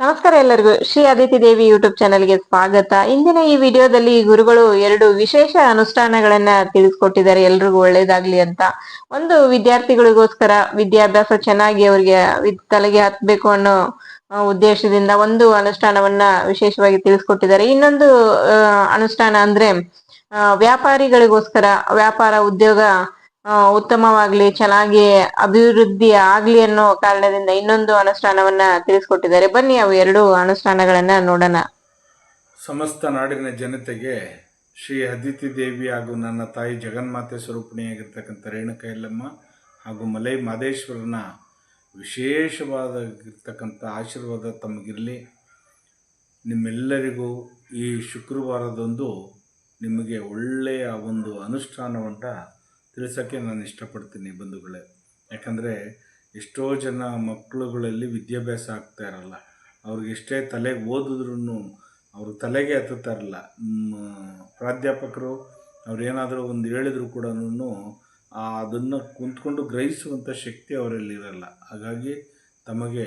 ನಮಸ್ಕಾರ ಎಲ್ಲರಿಗೂ. ಶ್ರೀ ಅದಿತಿ ದೇವಿ ಯೂಟ್ಯೂಬ್ ಚಾನೆಲ್ಗೆ ಸ್ವಾಗತ. ಇಂದಿನ ಈ ವಿಡಿಯೋದಲ್ಲಿ ಗುರುಗಳು ಎರಡು ವಿಶೇಷ ಅನುಷ್ಠಾನಗಳನ್ನ ತಿಳಿಸ್ಕೊಟ್ಟಿದ್ದಾರೆ. ಎಲ್ರಿಗೂ ಒಳ್ಳೇದಾಗ್ಲಿ ಅಂತ. ಒಂದು ವಿದ್ಯಾರ್ಥಿಗಳಿಗೋಸ್ಕರ ವಿದ್ಯಾಭ್ಯಾಸ ಚೆನ್ನಾಗಿ ಅವರಿಗೆ ತಲೆಗೆ ಹತ್ಬೇಕು ಅನ್ನೋ ಉದ್ದೇಶದಿಂದ ಒಂದು ಅನುಷ್ಠಾನವನ್ನ ವಿಶೇಷವಾಗಿ ತಿಳಿಸ್ಕೊಟ್ಟಿದ್ದಾರೆ. ಇನ್ನೊಂದು ಅನುಷ್ಠಾನ ಅಂದ್ರೆ ವ್ಯಾಪಾರಿಗಳಿಗೋಸ್ಕರ ವ್ಯಾಪಾರ ಉದ್ಯೋಗ ಉತ್ತಮವಾಗ್ಲಿ, ಚೆನ್ನಾಗಿ ಅಭಿವೃದ್ಧಿ ಆಗ್ಲಿ ಅನ್ನೋ ಕಾರಣದಿಂದ ಇನ್ನೊಂದು ಅನುಷ್ಠಾನವನ್ನ ತಿಳಿಸ್ಕೊಟ್ಟಿದ್ದಾರೆ. ಬನ್ನಿ ಅವು ಎರಡು ಅನುಷ್ಠಾನಗಳನ್ನ ನೋಡೋಣ. ಸಮಸ್ತ ನಾಡಿನ ಜನತೆಗೆ ಶ್ರೀ ಅದಿತಿ ದೇವಿ ಹಾಗೂ ನನ್ನ ತಾಯಿ ಜಗನ್ಮಾತೆ ಸ್ವರೂಪಿಣಿಯಾಗಿರ್ತಕ್ಕಂಥ ರೇಣುಕ ಯಲ್ಲಮ್ಮ ಹಾಗೂ ಮಲೈ ಮಾದೇಶ್ವರನ ವಿಶೇಷವಾಗಿರ್ತಕ್ಕಂಥ ಆಶೀರ್ವಾದ ತಮಗಿರಲಿ. ನಿಮ್ಮೆಲ್ಲರಿಗೂ ಈ ಶುಕ್ರವಾರದಂದು ನಿಮಗೆ ಒಳ್ಳೆಯ ಒಂದು ಅನುಷ್ಠಾನವನ್ನು ತಿಳಿಸೋಕ್ಕೆ ನಾನು ಇಷ್ಟಪಡ್ತೀನಿ ಬಂಧುಗಳೇ. ಯಾಕಂದರೆ ಎಷ್ಟೋ ಜನ ಮಕ್ಕಳುಗಳಲ್ಲಿ ವಿದ್ಯಾಭ್ಯಾಸ ಆಗ್ತಾ ಇರಲ್ಲ. ಅವ್ರಿಗೆ ಎಷ್ಟೇ ತಲೆಗೆ ಓದಿದ್ರೂ ಅವರು ತಲೆಗೆ ಹತ್ತುತ್ತಾ ಇರಲ್ಲ. ಪ್ರಾಧ್ಯಾಪಕರು ಅವ್ರೇನಾದರೂ ಒಂದು ಹೇಳಿದ್ರು ಕೂಡ ಅದನ್ನು ಕುಂತ್ಕೊಂಡು ಗ್ರಹಿಸುವಂಥ ಶಕ್ತಿ ಅವರಲ್ಲಿ ಇರಲ್ಲ. ಹಾಗಾಗಿ ತಮಗೆ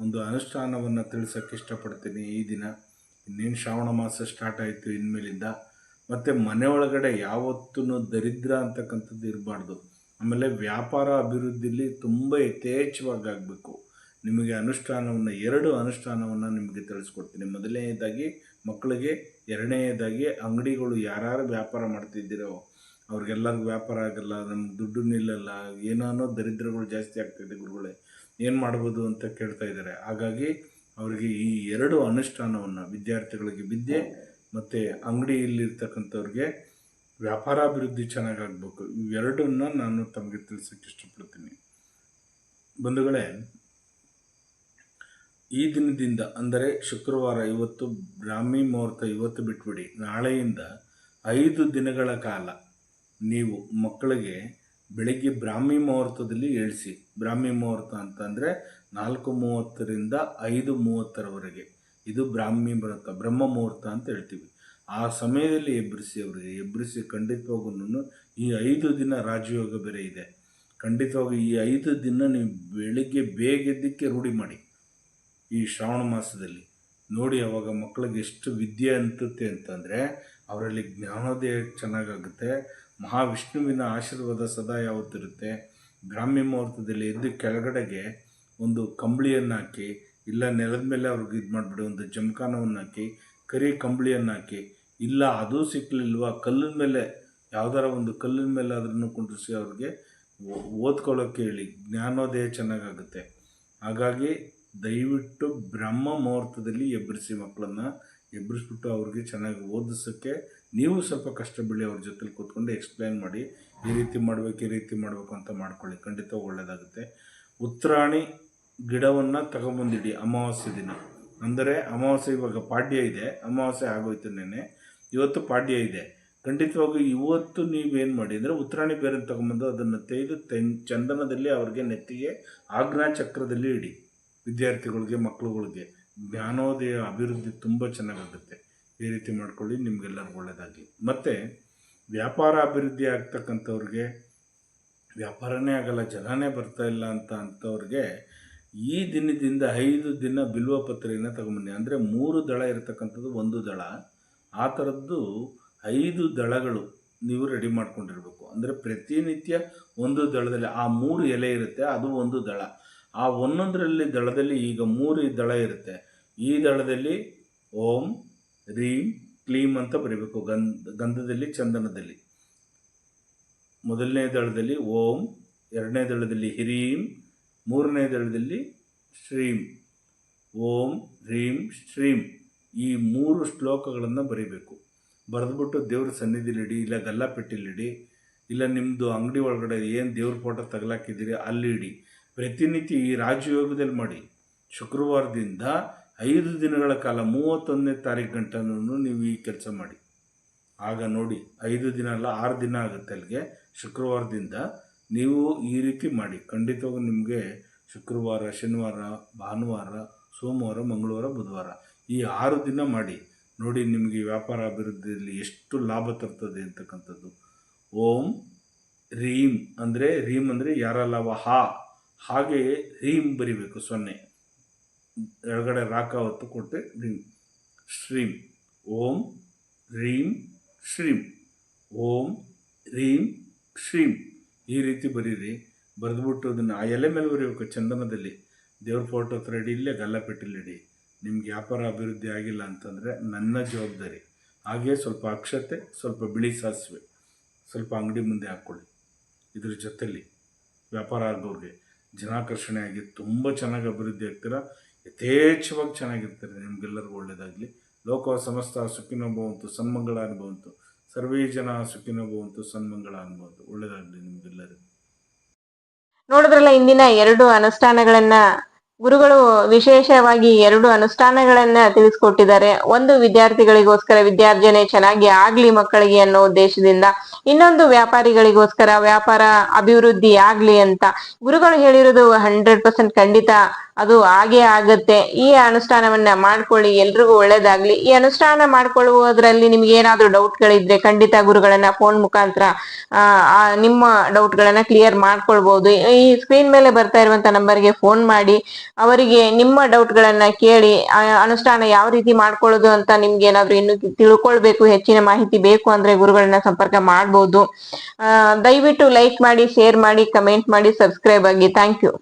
ಒಂದು ಅನುಷ್ಠಾನವನ್ನು ತಿಳಿಸೋಕ್ಕೆ ಇಷ್ಟಪಡ್ತೀನಿ ಈ ದಿನ. ಇನ್ನೇನು ಶ್ರಾವಣ ಮಾಸ ಸ್ಟಾರ್ಟ್ ಆಯಿತು, ಇನ್ಮೇಲಿಂದ ಮತ್ತು ಮನೆ ಒಳಗಡೆ ಯಾವತ್ತೂ ದರಿದ್ರ ಅಂತಕ್ಕಂಥದ್ದು ಇರಬಾರ್ದು. ಆಮೇಲೆ ವ್ಯಾಪಾರ ಅಭಿವೃದ್ಧಿಲಿ ತುಂಬ ಯಥೇಚ್ಛವಾಗಿ ಆಗಬೇಕು. ನಿಮಗೆ ಅನುಷ್ಠಾನವನ್ನು, ಎರಡು ಅನುಷ್ಠಾನವನ್ನು ನಿಮಗೆ ತಿಳಿಸ್ಕೊಡ್ತೀನಿ. ಮೊದಲನೆಯದಾಗಿ ಮಕ್ಕಳಿಗೆ ಎರಡನೆಯದಾಗಿ ಅಂಗಡಿಗಳು ಯಾರ್ಯಾರು ವ್ಯಾಪಾರ ಮಾಡ್ತಿದ್ದೀರೋ, ಅವ್ರಿಗೆಲ್ಲರಿಗೂ ವ್ಯಾಪಾರ ಆಗಲ್ಲ, ನಮ್ಗೆ ದುಡ್ಡು ನಿಲ್ಲಲ್ಲ ಏನೋ ದರಿದ್ರಗಳು ಜಾಸ್ತಿ ಆಗ್ತಿದೆ ಗುರುಗಳೇ, ಏನು ಮಾಡ್ಬೋದು ಅಂತ ಕೇಳ್ತಾ ಇದ್ದಾರೆ. ಹಾಗಾಗಿ ಅವರಿಗೆ ಈ ಎರಡು ಅನುಷ್ಠಾನವನ್ನು, ವಿದ್ಯಾರ್ಥಿಗಳಿಗೆ ವಿದ್ಯೆ ಮತ್ತು ಅಂಗಡಿಯಲ್ಲಿರ್ತಕ್ಕಂಥವ್ರಿಗೆ ವ್ಯಾಪಾರಾಭಿವೃದ್ಧಿ ಚೆನ್ನಾಗಾಗಬೇಕು. ಇವೆರಡನ್ನ ನಾನು ತಮಗೆ ತಿಳಿಸೋಕ್ಕೆ ಇಷ್ಟಪಡ್ತೀನಿ. ಬಂಧುಗಳೇ, ಈ ದಿನದಿಂದ ಅಂದರೆ ಶುಕ್ರವಾರ ಇವತ್ತು ಬ್ರಾಹ್ಮಿ ಮುಹೂರ್ತ ಇವತ್ತು ಬಿಟ್ಬಿಡಿ. ನಾಳೆಯಿಂದ ಐದು ದಿನಗಳ ಕಾಲ ನೀವು ಮಕ್ಕಳಿಗೆ ಬೆಳಗ್ಗೆ ಬ್ರಾಹ್ಮಿ ಮುಹೂರ್ತದಲ್ಲಿ ಏಳಿಸಿ. ಬ್ರಾಹ್ಮಿ ಮುಹೂರ್ತ ಅಂತಂದರೆ ನಾಲ್ಕು ಮೂವತ್ತರಿಂದ ಐದು ಮೂವತ್ತರವರೆಗೆ. ಇದು ಬ್ರಾಹ್ಮಿ ಮುಹೂರ್ತ ಬ್ರಹ್ಮ ಮುಹೂರ್ತ ಅಂತ ಹೇಳ್ತೀವಿ. ಆ ಸಮಯದಲ್ಲಿ ಎಬ್ಬರಿಸಿ ಅವರಿಗೆ ಎಬ್ಬರಿಸಿ ಖಂಡಿತವಾಗೂ ಈ ಐದು ದಿನ ರಾಜಯೋಗ ಬೇರೆ ಇದೆ. ಖಂಡಿತವಾಗಿ ಈ ಐದು ದಿನ ನೀವು ಬೆಳಿಗ್ಗೆ ಬೇಗ ಎದ್ದಕ್ಕೆ ರೂಢಿ ಮಾಡಿ. ಈ ಶ್ರಾವಣ ಮಾಸದಲ್ಲಿ. ನೋಡಿ ಅವಾಗ ಮಕ್ಕಳಿಗೆ ಎಷ್ಟು ವಿದ್ಯೆ ಅಂತುತ್ತೆ ಅಂತಂದರೆ, ಅವರಲ್ಲಿ ಜ್ಞಾನೋದಯ ಚೆನ್ನಾಗಾಗುತ್ತೆ. ಮಹಾವಿಷ್ಣುವಿನ ಆಶೀರ್ವಾದ ಸದಾ ಯಾವತ್ತಿರುತ್ತೆ. ಬ್ರಾಹ್ಮಿ ಮುಹೂರ್ತದಲ್ಲಿ ಎದ್ದು ಕೆಳಗಡೆಗೆ ಒಂದು ಕಂಬಳಿಯನ್ನು ಹಾಕಿ ಇಲ್ಲ ನೆಲದ ಮೇಲೆ ಅವ್ರಿಗೆ ಇದು ಮಾಡಿಬಿಡಿ ಒಂದು ಜಮಖಾನವನ್ನು ಹಾಕಿ, ಕರಿ ಕಂಬಳಿಯನ್ನು ಹಾಕಿ, ಇಲ್ಲ ಅದು ಸಿಕ್ಕಲಿಲ್ವ ಕಲ್ಲಿನ ಮೇಲೆ, ಯಾವ್ದಾರ ಒಂದು ಕಲ್ಲಿನ ಮೇಲೆ ಅದನ್ನು ಕುಂಡ್ರಿಸಿ ಅವ್ರಿಗೆ ಓದ್ಕೊಳ್ಳೋಕ್ಕೆ ಹೇಳಿ. ಜ್ಞಾನೋದಯ ಚೆನ್ನಾಗಾಗುತ್ತೆ. ಹಾಗಾಗಿ ದಯವಿಟ್ಟು ಬ್ರಹ್ಮ ಮುಹೂರ್ತದಲ್ಲಿ ಎಬ್ಬರಿಸಿ ಮಕ್ಕಳನ್ನ ಎಬ್ಬರಿಸ್ಬಿಟ್ಟು ಅವ್ರಿಗೆ ಚೆನ್ನಾಗಿ ಓದಿಸೋಕ್ಕೆ ನೀವು ಸ್ವಲ್ಪ ಕಷ್ಟ ಬೀಳಿ ಅವ್ರ ಜೊತೆಲಿ ಕೂತ್ಕೊಂಡು ಎಕ್ಸ್ಪ್ಲೈನ್ ಮಾಡಿ, ಈ ರೀತಿ ಮಾಡಬೇಕು, ಈ ರೀತಿ ಮಾಡಬೇಕು ಅಂತ ಮಾಡ್ಕೊಳ್ಳಿ. ಖಂಡಿತ ಒಳ್ಳೆಯದಾಗುತ್ತೆ ಉತ್ತರಾಣಿ ಗಿಡವನ್ನು ತಗೊಂಬಂದಿಡಿ ಅಮಾವಾಸ್ಯೆ ದಿನ. ಅಂದರೆ ಅಮಾವಾಸ್ಯೆ ಇವಾಗ ಪಾಡ್ಯ ಇದೆ, ಅಮಾವಾಸ್ಯೆ ಆಗೋಯ್ತು ನೆನೆ ಇವತ್ತು ಪಾಡ್ಯ ಇದೆ. ಖಂಡಿತವಾಗಿ ಇವತ್ತು ನೀವೇನು ಮಾಡಿ, ಅಂದರೆ ಉತ್ತರಾಣಿ ಬೇರೆ ತಗೊಂಬಂದು ಅದನ್ನು ತೆಗೆದು ತೆನ್, ಚಂದನದಲ್ಲಿ ಅವ್ರಿಗೆ ನೆತ್ತಿಗೆ ಆಜ್ಞಾ ಚಕ್ರದಲ್ಲಿ ಇಡಿ. ವಿದ್ಯಾರ್ಥಿಗಳಿಗೆ ಮಕ್ಕಳುಗಳಿಗೆ ಜ್ಞಾನೋದಯ, ಅಭಿವೃದ್ಧಿ ತುಂಬ ಚೆನ್ನಾಗಾಗುತ್ತೆ. ಈ ರೀತಿ ಮಾಡ್ಕೊಳ್ಳಿ, ನಿಮಗೆಲ್ಲರಿಗೂ ಒಳ್ಳೆಯದಾಗಲಿ ಮತ್ತು ವ್ಯಾಪಾರ ಅಭಿವೃದ್ಧಿ ಆಗ್ತಕ್ಕಂಥವ್ರಿಗೆ, ವ್ಯಾಪಾರನೇ ಆಗಲ್ಲ, ಜನನೇ ಬರ್ತಾ ಇಲ್ಲ ಅಂತ ಅಂಥವ್ರಿಗೆ ಈ ದಿನದಿಂದ ಐದು ದಿನ ಬಿಲ್ವ ಪತ್ರೆಯನ್ನು ತಗೊಂಬನ್ನಿ. ಅಂದರೆ ಮೂರು ದಳ ಇರತಕ್ಕಂಥದ್ದು ಒಂದು ದಳ. ಆ ಥರದ್ದು ಐದು ದಳಗಳು ನೀವು ರೆಡಿ ಮಾಡ್ಕೊಂಡಿರ್ಬೇಕು. ಅಂದರೆ ಪ್ರತಿನಿತ್ಯ ಒಂದು ದಳದಲ್ಲಿ ಆ ಮೂರು ಎಲೆ ಇರುತ್ತೆ, ಅದು ಒಂದು ದಳ. ಆ ಒಂದೊಂದರಲ್ಲಿ ದಳದಲ್ಲಿ ಈಗ ಮೂರು ದಳ ಇರುತ್ತೆ. ಈ ದಳದಲ್ಲಿ ಓಂ, ರೀಂ, ಕ್ಲೀಂ ಅಂತ ಬರೀಬೇಕು, ಗಂಧ, ಗಂಧದಲ್ಲಿ, ಚಂದನದಲ್ಲಿ. ಮೊದಲನೇ ದಳದಲ್ಲಿ ಓಂ, ಎರಡನೇ ದಳದಲ್ಲಿ ಹಿರೀಂ ಮೂರನೇ ದಳದಲ್ಲಿ ಶ್ರೀಂ. ಓಂ, ಹ್ರೀಂ, ಶ್ರೀಂ. ಈ ಮೂರು ಶ್ಲೋಕಗಳನ್ನು ಬರೀಬೇಕು. ಬರೆದ್ಬಿಟ್ಟು ದೇವ್ರ ಸನ್ನಿಧಿಲಿಡಿ, ಇಲ್ಲ ಗಲ್ಲಾಪೆಟ್ಟಿಲಿಡಿ, ಇಲ್ಲ ನಿಮ್ಮದು ಅಂಗಡಿ ಒಳಗಡೆ ಏನು ದೇವ್ರ ಫೋಟೋ ತಗಲಾಕಿದ್ದೀರಿ ಅಲ್ಲಿ ಇಡಿ. ಪ್ರತಿನಿತ್ಯ ಈ ರಾಜಯೋಗದಲ್ಲಿ ಮಾಡಿ. ಶುಕ್ರವಾರದಿಂದ ಐದು ದಿನಗಳ ಕಾಲ, ಮೂವತ್ತೊಂದನೇ ತಾರೀಕು ಗಂಟನೂ ನೀವು ಈ ಕೆಲಸ ಮಾಡಿ. ಆಗ ನೋಡಿ, ಐದು ದಿನ ಅಲ್ಲ, ಆರು ದಿನ ಆಗುತ್ತೆ ಅಲ್ಲಿಗೆ, ಶುಕ್ರವಾರದಿಂದ ನೀವು ಈ ರೀತಿ ಮಾಡಿ. ಖಂಡಿತವಾಗೂ ನಿಮಗೆ ಶುಕ್ರವಾರ, ಶನಿವಾರ, ಭಾನುವಾರ, ಸೋಮವಾರ, ಮಂಗಳವಾರ, ಬುಧವಾರ ಈ ಆರು ದಿನ ಮಾಡಿ. ನೋಡಿ ನಿಮಗೆ ವ್ಯಾಪಾರ ಅಭಿವೃದ್ಧಿಯಲ್ಲಿ ಎಷ್ಟು ಲಾಭ ತರ್ತದೆ ಅಂತಕ್ಕಂಥದ್ದು. ಓಂ ರೀಂ ಅಂದರೆ ರೀಂ ಅಂದರೆ ಯಾರ ಲಾಭ? ಹಾ. ಹಾಗೆ ರೀಂ ಬರಿಬೇಕು ಸೊನ್ನೆ. ಎಡಗಡೆ ರಾಕ ಹೊತ್ತು ಕೊಟ್ಟೆ ರೀಮ್ ಶ್ರೀಮ್ ಓಂ ರೀಂ ಶ್ರೀಮ್ ಓಂ ರೀಂ ಶ್ರೀಂ. ಈ ರೀತಿ ಬರೀರಿ. ಬರೆದ್ಬಿಟ್ಟು ಅದನ್ನು ಆ ಎಲೆ ಮೇಲೆ ಬರೀಬೇಕು ಚಂದನದಲ್ಲಿ. ದೇವ್ರ ಫೋಟೋ ಹತ್ರ ಇಡಿ, ಇಲ್ಲೇ ಗಲ್ಲಪೆಟ್ಟಿಲ್ಲಿ ಇಡಿ. ನಿಮ್ಗೆ ವ್ಯಾಪಾರ ಅಭಿವೃದ್ಧಿ ಆಗಿಲ್ಲ ಅಂತಂದರೆ ನನ್ನ ಜವಾಬ್ದಾರಿ. ಹಾಗೆ ಸ್ವಲ್ಪ ಅಕ್ಷತೆ, ಸ್ವಲ್ಪ ಬಿಳಿ ಸಾಸಿವೆ. ಸ್ವಲ್ಪ ಅಂಗಡಿ ಮುಂದೆ ಹಾಕ್ಕೊಳ್ಳಿ. ಇದ್ರ ಜೊತೆಲಿ ವ್ಯಾಪಾರ ಆಗೋರಿಗೆ ಜನಾಕರ್ಷಣೆ ಆಗಿ ತುಂಬ ಚೆನ್ನಾಗಿ ಅಭಿವೃದ್ಧಿ ಆಗ್ತೀರ? ಯಥೇಚ್ಛವಾಗಿ ಚೆನ್ನಾಗಿರ್ತಾರೆ? ನಿಮಗೆಲ್ಲರಿಗೂ ಒಳ್ಳೆಯದಾಗಲಿ ಲೋಕ ಸಮಸ್ತ ಸುಖಿನೋ ಭವಂತು ಸನ್ಮಂಗಳ ಅನುಭವಂತು ಸರ್ವೇ ಜನ ಸುಖಿನ ಸನ್ಮಂಗಳ ಅನ್ಬಹುದು ಒಳ್ಳೇದಾಗ್ಲಿ ನಿಮ್ಗೆಲ್ಲರಿಗೂ. ನೋಡಿದ್ರಲ್ಲ, ಇಂದಿನ ಎರಡು ಅನುಷ್ಠಾನಗಳನ್ನ ಗುರುಗಳು ವಿಶೇಷವಾಗಿ ಎರಡು ಅನುಷ್ಠಾನಗಳನ್ನ ತಿಳಿಸ್ಕೊಟ್ಟಿದ್ದಾರೆ. ಒಂದು ವಿದ್ಯಾರ್ಥಿಗಳಿಗೋಸ್ಕರ ವಿದ್ಯಾರ್ಜನೆ ಚೆನ್ನಾಗಿ ಆಗ್ಲಿ ಮಕ್ಕಳಿಗೆ ಅನ್ನೋ ಉದ್ದೇಶದಿಂದ, ಇನ್ನೊಂದು ವ್ಯಾಪಾರಿಗಳಿಗೋಸ್ಕರ ವ್ಯಾಪಾರ ಅಭಿವೃದ್ಧಿ ಆಗ್ಲಿ ಅಂತ. ಗುರುಗಳು ಹೇಳಿರೋದು ಹಂಡ್ರೆಡ್ ಪರ್ಸೆಂಟ್ ಖಂಡಿತ ಅದು ಹಾಗೆ ಆಗುತ್ತೆ. ಈ ಅನುಷ್ಠಾನವನ್ನ ಮಾಡ್ಕೊಳ್ಳಿ ಎಲ್ರಿಗೂ ಒಳ್ಳೇದಾಗ್ಲಿ. ಈ ಅನುಷ್ಠಾನ ಮಾಡ್ಕೊಳ್ಳುವುದರಲ್ಲಿ ನಿಮ್ಗೆ ಏನಾದ್ರೂ ಡೌಟ್ಗಳಿದ್ರೆ ಖಂಡಿತ ಗುರುಗಳನ್ನ ಫೋನ್ ಮುಖಾಂತರ ನಿಮ್ಮ ಡೌಟ್ಗಳನ್ನ ಕ್ಲಿಯರ್ ಮಾಡ್ಕೊಳ್ಬಹುದು ಈ ಸ್ಕ್ರೀನ್ ಮೇಲೆ ಬರ್ತಾ ಇರುವಂತ ನಂಬರ್ಗೆ ಫೋನ್ ಮಾಡಿ ಅವರಿಗೆ ನಿಮ್ಮ ಡೌಟ್ಗಳನ್ನ ಕೇಳಿ ಅನುಷ್ಠಾನ ಯಾವ ರೀತಿ ಮಾಡ್ಕೊಳ್ಳೋದು ಅಂತ ನಿಮ್ಗೆ ಏನಾದ್ರೂ ಇನ್ನು ತಿಳ್ಕೊಳ್ಬೇಕು ಹೆಚ್ಚಿನ ಮಾಹಿತಿ ಬೇಕು ಅಂದ್ರೆ ಗುರುಗಳನ್ನ ಸಂಪರ್ಕ ಮಾಡ್ಬೋದು. ಆ, ದಯವಿಟ್ಟು ಲೈಕ್ ಮಾಡಿ ಶೇರ್ ಮಾಡಿ ಕಮೆಂಟ್ ಮಾಡಿ ಸಬ್ಸ್ಕ್ರೈಬ್ ಆಗಿ. Thank you.